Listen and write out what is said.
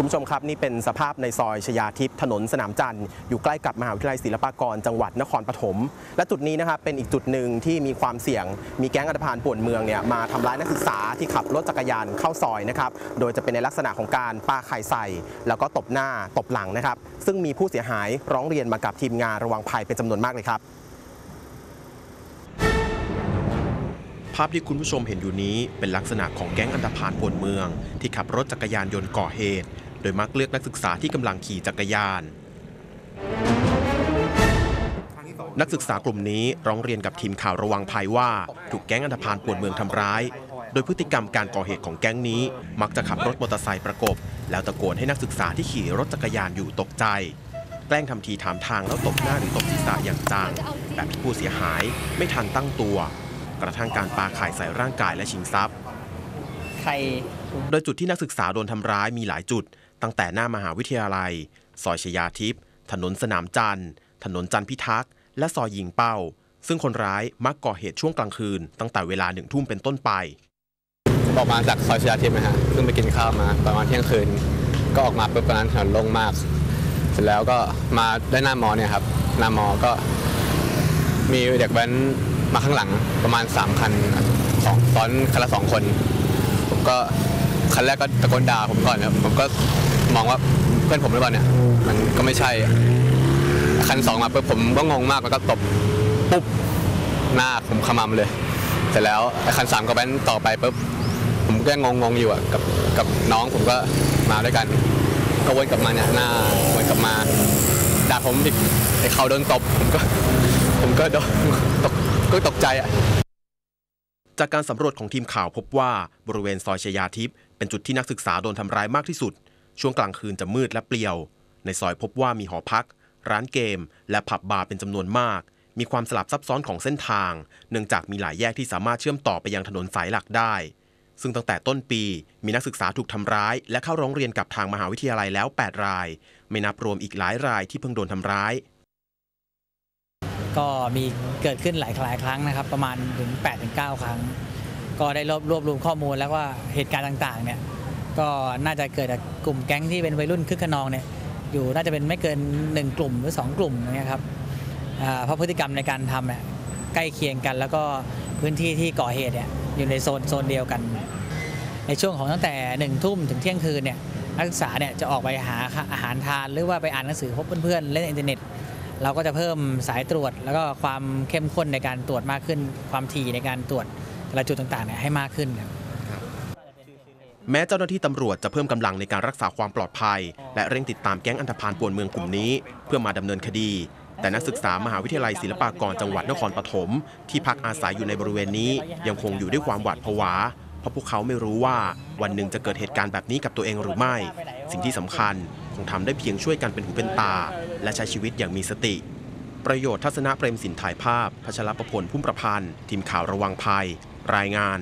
คุณผู้ชมครับ นี่เป็นสภาพในซอยชยาทิพย์ถนนสนามจันทร์อยู่ใกล้กับมหาวิทยาลัยศิลปากรจังหวัดนครปฐมและจุดนี้นะครับเป็นอีกจุดหนึ่งที่มีความเสี่ยง มีแก๊งอันธพาลป่วนเมืองเนี่ยมาทำร้ายนักศึกษาที่ขับรถจักรยานเข้าซอยนะครับโดยจะเป็นในลักษณะของการปาไข่ใส่ แล้วก็ตบหน้าตบหลังนะครับ ซึ่งมีผู้เสียหายร้องเรียนมากับทีมงานระวังภัยเป็นจำนวนมากเลยครับภาพที่คุณผู้ชมเห็นอยู่นี้เป็นลักษณะของแก๊งอันธพาลป่วนเมือง ที่ขับรถจักรยานยนต์ก่อเหตุ โดยมักเลือกนักศึกษาที่กำลังขี่จักรยาน นักศึกษากลุ่มนี้ร้องเรียนกับทีมข่าวระวังภัยว่า ถูกแก๊งอันธพาลป่วนเมืองทำร้าย โดยพฤติกรรมการก่อเหตุของแก๊งนี้ มักจะขับรถมอเตอร์ไซค์ประกบ แล้วตะโกนให้นักศึกษาที่ขี่รถจักรยานอยู่ตกใจ แกล้งทำทีถามทางแล้วตบหน้าหรือตบศีรษะอย่างจังแบบที่ผู้เสียหายไม่ทันตั้งตัว กระทั่งการปาข่ายใส่ร่างกายและชิงทรัพย์ใคร โดยจุดที่นักศึกษาโดนทำร้ายมีหลายจุด ตั้งแต่หน้ามหาวิทยาลัย ซอยชยาทิพย์ถนนสนามจันทร์ ถนนจันทพิทักษ์ และซอยยิงเป้า ซึ่งคนร้ายมักก่อเหตุช่วงกลางคืน ตั้งแต่เวลาหนึ่งทุ่มเป็นต้นไป ออกมาจากซอยชยาทิพย์นะฮะเพิ่งไปกินข้าวมาประมาณเที่ยงคืน ก็ออกมาปุ๊บตอนนั้นถนนโล่งมาก เสร็จแล้วก็มาได้หน้ามอเนี่ยครับ หน้ามอก็ มีเด็กแว้นมาข้างหลังประมาณ 3 คันสองซ้อนคันละสองคน ผมก็ คันแรกก็ตะโกนด่าผมก่อนครับผมก็มองว่าเพื่อนผมหรือเปล่าเนี่ย มันก็ไม่ใช่ คันสองมาปุ๊บผมก็งงมากแล้วก็ตบปุ๊บหน้าผมขมำเลย เสร็จแล้วไอ้คันสามก็แว้นต่อไปปุ๊บผมก็งงงอยู่อะกับกับน้องผมก็มาด้วยกัน ก็วนกลับมาเนี่ยหน้าวนกลับมาด่าผมอีกไอ้เขาโดนตบผมก็ผมก็โดนตกก็ตกใจอะ จากการสำรวจของทีมข่าวพบว่าบริเวณซอยชยาทิพย์เป็นจุดที่นักศึกษาโดนทำร้ายมากที่สุด ช่วงกลางคืนจะมืดและเปลี่ยว ในซอยพบว่ามีหอพัก ร้านเกม และผับบาร์เป็นจำนวนมาก มีความสลับซับซ้อนของเส้นทาง เนื่องจากมีหลายแยกที่สามารถเชื่อมต่อไปยังถนนสายหลักได้ ซึ่งตั้งแต่ต้นปีมีนักศึกษาถูกทำร้าย และเข้าร้องเรียนกับทางมหาวิทยาลัยแล้ว 8 ราย ไม่นับรวมอีกหลายรายที่เพิ่งโดนทำร้าย ก็มีเกิดขึ้นหลายหลายครั้งนะครับ ประมาณถึง8ถึง9ครั้ง ก็ได้รวบรวบรวมข้อมูลแล้วว่าเหตุการณ์ต่างๆเนี่ยก็น่าจะเกิดจากกลุ่มแก๊งที่เป็นวัยรุ่นคึกขนองเนี่ยอยู่น่าจะเป็นไม่เกิน 1 กลุ่มหรือ 2 กลุ่มอย่างเงี้ยครับเพราะพฤติกรรมในการทำเนี่ยใกล้เคียงกัน แล้วก็พื้นที่ที่ก่อเหตุเนี่ยอยู่ในโซนโซนเดียวกัน ในช่วงของตั้งแต่หนึ่งทุ่มถึงเที่ยงคืนเนี่ยนักศึกษาเนี่ยจะออกไปหาอาหารทานหรือว่าไปอ่านหนังสือพบเพื่อนๆเล่นอินเทอร์เน็ต เราก็จะเพิ่มสายตรวจ แล้วก็ความเข้มข้นในการตรวจมากขึ้น ความถี่ในการตรวจแต่ละจุดต่างๆเนี่ยให้มากขึ้นครับแม้เจ้าหน้าที่ตำรวจจะเพิ่มกำลังในการรักษาความปลอดภัย และเร่งติดตามแก๊งอันธพาลป่วนเมืองกลุ่มนี้ เพื่อมาดำเนินคดี แต่นักศึกษามหาวิทยาลัยศิลปากรจังหวัดนครปฐมที่พักอาศัยอยู่ในบริเวณนี้ ยังคงอยู่ด้วยความหวาดผวา เพราะพวกเขาไม่รู้ว่าวันหนึ่งจะเกิดเหตุการณ์แบบนี้กับตัวเองหรือไม่ สิ่งที่สำคัญค งทำได้เพียงช่วยกันเป็นหูเป็นตา และใช้ชีวิตอย่างมีสติ ประโยชน์ทัศนะเปรมสินถ่ายภาพพัชรประพลพุ่มประพันธ์ทีมข่าวระวังภัย รายงาน